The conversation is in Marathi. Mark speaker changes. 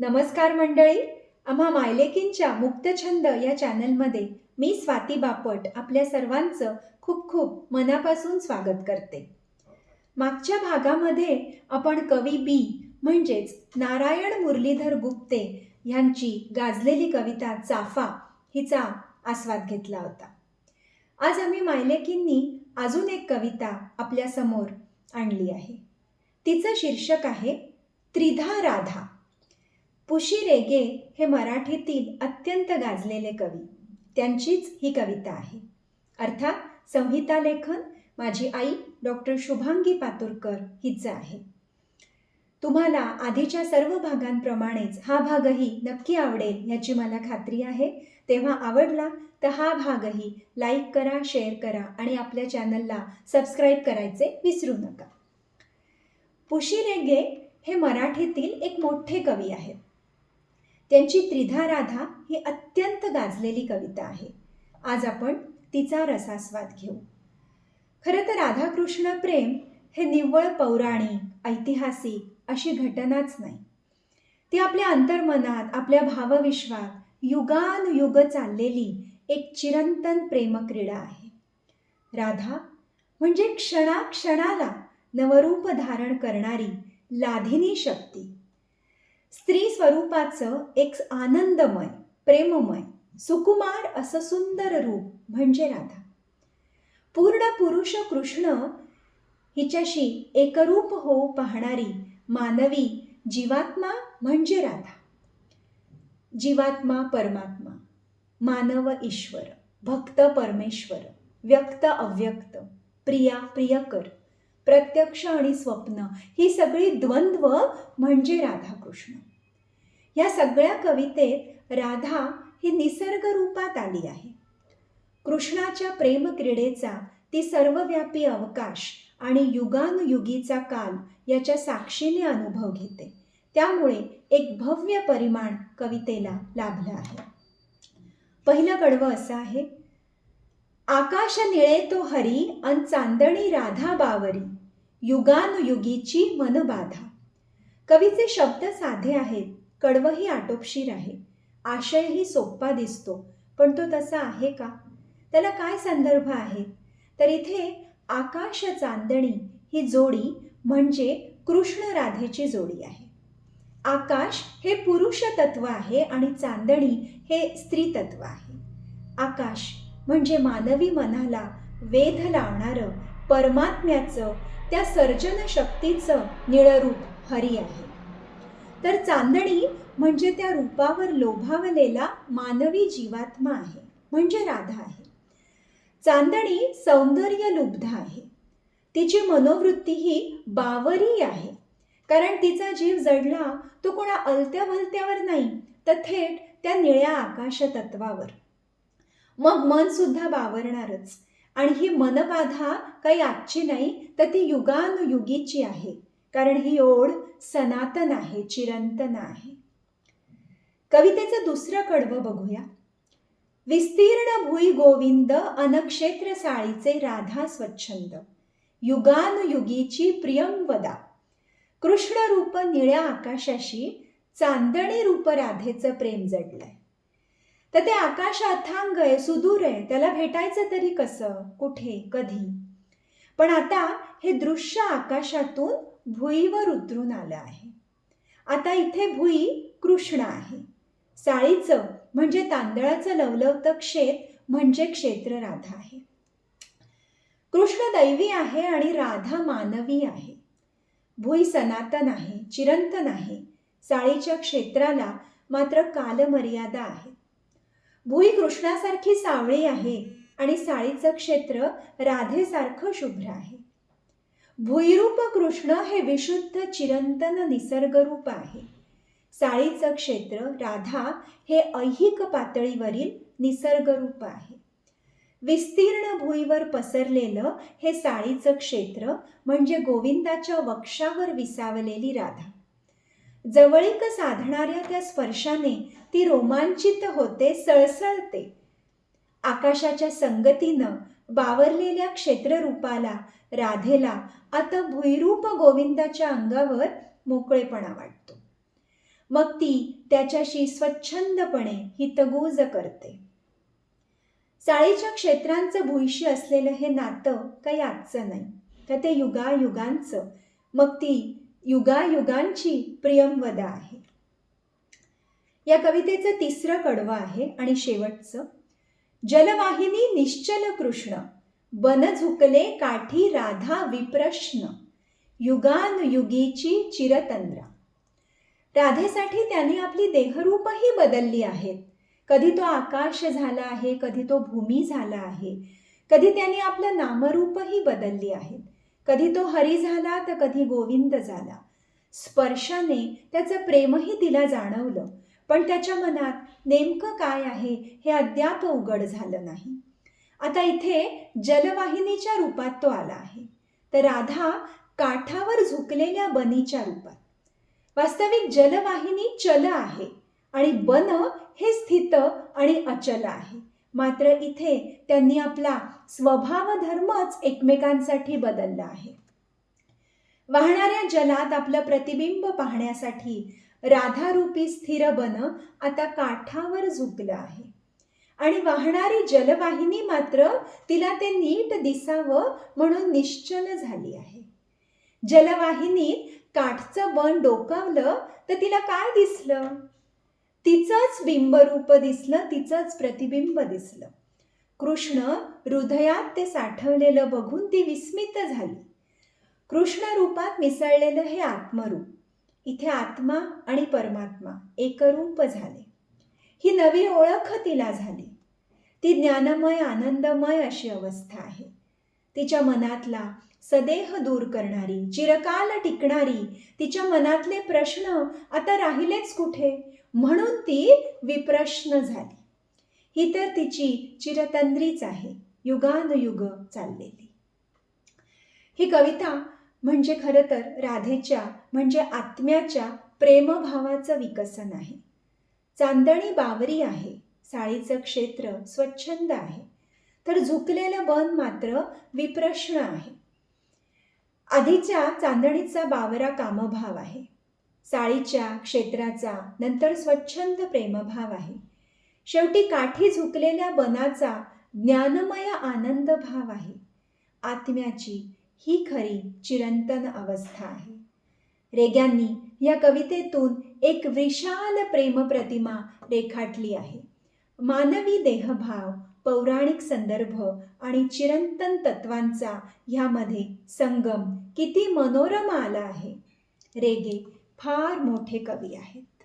Speaker 1: नमस्कार मंडळी. आम्हा मायलेकींच्या मुक्तछंद या चॅनलमध्ये मी स्वाती बापट आपल्या सर्वांचं खूप खूप मनापासून स्वागत करते. मागच्या भागामध्ये आपण कवी बी म्हणजेच नारायण मुरलीधर गुप्ते ह्यांची गाजलेली कविता चाफा हिचा आस्वाद घेतला होता. आज आम्ही मायलेकींनी अजून एक कविता आपल्यासमोर आणली आहे. तिचं शीर्षक आहे त्रिधा राधा. पुशी रेगे हे मराठीतील अत्यंत गाजलेले कवी. त्यांचीच ही कविता आहे. अर्थात संहिता लेखन माझी आई डॉक्टर शुभांगी पातुरकर हिचं आहे. तुम्हाला आधीच्या सर्व भागांप्रमाणेच हा भागही नक्की आवडेल याची मला खात्री आहे. तेव्हा आवडला तर हा भागही लाईक करा शेअर करा आणि आपल्या चॅनलला सबस्क्राईब करायचे विसरू नका. पुशी रेगे हे मराठीतील एक मोठे कवी आहेत. त्यांची त्रिधा राधा ही अत्यंत गाजलेली कविता आहे. आज आपण तिचा रसास्वाद घेऊ. खरं तर राधाकृष्ण प्रेम हे निव्वळ पौराणिक ऐतिहासिक अशी घटनाच नाही. ती आपल्या अंतर्मनात आपल्या भावविश्वात युगानुयुग चाललेली एक चिरंतन प्रेमक्रीडा आहे. राधा म्हणजे क्षणाक्षणाला नवरूप धारण करणारी लाधिनी शक्ती. स्त्री स्वरूपाचं एक आनंदमय प्रेममय सुकुमार असं सुंदर रूप म्हणजे राधा. पूर्ण पुरुष कृष्ण हिच्याशी एकरूप होऊ पाहणारी मानवी जीवात्मा म्हणजे राधा. जीवात्मा परमात्मा मानव ईश्वर भक्त परमेश्वर व्यक्त अव्यक्त प्रिया प्रियकर प्रत्यक्ष आणि स्वप्न ही सगळी द्वंद्व म्हणजे राधाकृष्ण ह्या सगळ्या कवितेत राधा ही निसर्ग रूपात आली आहे. कृष्णाच्या प्रेमक्रीडेचा ती सर्वव्यापी अवकाश आणि युगानुयुगीचा काल याच्या साक्षीने अनुभव घेते. त्यामुळे एक भव्य परिमाण कवितेला लाभलं आहे. पहिलं कडवं असं आहे आकाश निळे तो हरी अन चांदणी राधा बावरी युगानुयुगीची मनबाधा. कवीचे शब्द साधे आहेत कडवंही आटोपशीर आहे. आशयही सोप्पा दिसतो. पण तो तसा आहे का? त्याला काय संदर्भ आहेत? तर इथे आकाश चांदणी ही जोडी म्हणजे कृष्ण राधेची जोडी आहे. आकाश हे पुरुष तत्व आहे आणि चांदणी हे स्त्री तत्व आहे. आकाश म्हणजे मानवी मनाला वेध लावणारं परमात्म्याचं त्या सर्जन शक्तीचं निळरूप हरी आहे. तर चांदणी म्हणजे त्या रूपावर लोभावलेला मानवी जीवात्मा आहे म्हणजे राधा आहे. चांदणी सौंदर्य लुब्ध आहे. तिची मनोवृत्ती ही बावरी आहे. कारण तिचा जीव जडला तो कोणा अलत्या भलत्यावर नाही तर थेट त्या निळ्या आकाश तत्वावर मग मन सुद्धा बावरणारच. आणि ही मनबाधा काही आजची नाही तर ती युगानुयुगीची आहे. कारण ही ओढ सनातन आहे चिरंतन आहे. कवितेचं दुसरं कडवं बघूया. विस्तीर्ण भुई गोविंद अनक्षेत्र साळीचे राधा स्वच्छंद. युगानुयुगीची प्रियंवदा कृष्ण रूप निळ्या आकाशाशी चांदणी रूप राधेचं प्रेम जडलंय. तर ते आकाश अथांग आहे सुदूर आहे त्याला भेटायचं तरी कसं कुठे कधी? पण आता हे दृश्य आकाशातून भुईवर उतरून आलं आहे. आता इथे भुई कृष्ण आहे. साळीचं म्हणजे तांदळाचं लवलवतं क्षेत म्हणजे क्षेत्र राधा आहे. कृष्ण दैवी आहे आणि राधा मानवी आहे. भुई सनातन आहे चिरंतन आहे साळीच्या क्षेत्राला मात्र कालमर्यादा आहे. भुई कृष्णासारखी सावळी आहे आणि साळीचं क्षेत्र राधेसारखं शुभ्र आहे. भुईरूप कृष्ण हे विशुद्ध चिरंतन निसर्गरूप आहे. साळीचं क्षेत्र राधा हे ऐहिक पातळीवरील निसर्गरूप आहे. विस्तीर्ण भुईवर पसरलेलं हे साळीचं क्षेत्र म्हणजे गोविंदाच्या वक्षावर विसावलेली राधा. जवळीक साधणाऱ्या त्या स्पर्शाने ती रोमांचित होते सळसळते. आकाशाच्या संगतीनं बावरलेल्या क्षेत्ररूपाला राधेला आता भुईरूप गोविंदाच्या अंगावर मोकळेपणा वाटतो. मग ती त्याच्याशी स्वच्छंदपणे हितगुज करते. चाळीच्या क्षेत्रांचं भुईशी असलेलं हे नातं काही आजचं नाही. तर ते युगायुगांचं? मग ती युगायुगांची प्रियमवदा आहे. या कवितेचं तिसरं कडवं आहे आणि शेवटचं. जलवाहिनी निश्चल कृष्ण. बन झुकले काठी राधा विप्रश्न. युगान युगीची चिरतंद्रा. राधेसाठी त्याने आपली देहरूपही बदलली आहेत. कधी तो आकाश झाला आहे कधी तो भूमी झाला आहे. कधी त्याने आपलं नामरूपही बदलली आहेत. कधी तो हरी झाला तर कधी गोविंद झाला. स्पर्शाने त्याचं प्रेमही तिला जाणवलं. पण त्याच्या मनात नेमकं काय आहे हे अद्याप उघड झालं नाही. आता इथे जलवाहिनीच्या रूपात तो आला आहे. तर राधा काठावर झुकलेल्या बनीच्या रूपात. वास्तविक जलवाहिनी चल आहे आणि बन हे स्थित आणि अचल आहे. मात्र इथे त्यांनी आपला स्वभाव धर्मच एकमेकांसाठी बदलला आहे. वाहणाऱ्या जलात आपलं प्रतिबिंब पाहण्यासाठी राधारूपी स्थिर बन आता काठावर झुकलं आहे. आणि वाहणारी जलवाहिनी मात्र तिला ते नीट दिसावं म्हणून निश्चल झाली आहे. जलवाहिनीत काठचं बन डोकावलं तर तिला काय दिसलं? तिचंच बिंबरूप दिसलं तिचंच प्रतिबिंब दिसलं. कृष्ण हृदयात ते साठवलेलं बघून ती विस्मित झाली. कृष्ण रूपात मिसळलेलं हे आत्मरूप. इथे आत्मा आणि परमात्मा एकरूप झाले. ही नवी ओळख तिला झाली. ती ज्ञानमय आनंदमय अशी अवस्था आहे. तिच्या मनातला सदेह दूर करणारी चिरकाल टिकणारी तिच्या मनातले प्रश्न आता राहिलेच कुठे? म्हणून ती विप्रश्न झाली. ही तर तिची चिरतंद्रीच आहे. युगानुयुग चाललेली. ही कविता म्हणजे खरं तर राधेच्या म्हणजे आत्म्याच्या प्रेमभावाचं विकसन आहे. चांदणी बावरी आहे. साळीचं क्षेत्र स्वच्छंद आहे. तर झुकलेलं बन मात्र विप्रश्न आहे. आधीच्या चांदणीचा बावरा कामभाव आहे. साळीच्या क्षेत्राचा नंतर स्वच्छंद प्रेमभाव आहे. शेवटी काठी झुकलेल्या बनाचा ज्ञानमय आनंद भाव आहे. आत्म्याची ही खरी चिरंतन अवस्था आहे. रेग्यांनी या कवितेतून एक विशाल प्रेमप्रतिमा रेखाटली आहे. मानवी देहभाव पौराणिक संदर्भ आणि चिरंतन तत्वांचा ह्यामध्ये संगम किती मनोरम आला आहे. रेगे फार मोठे कवी आहेत.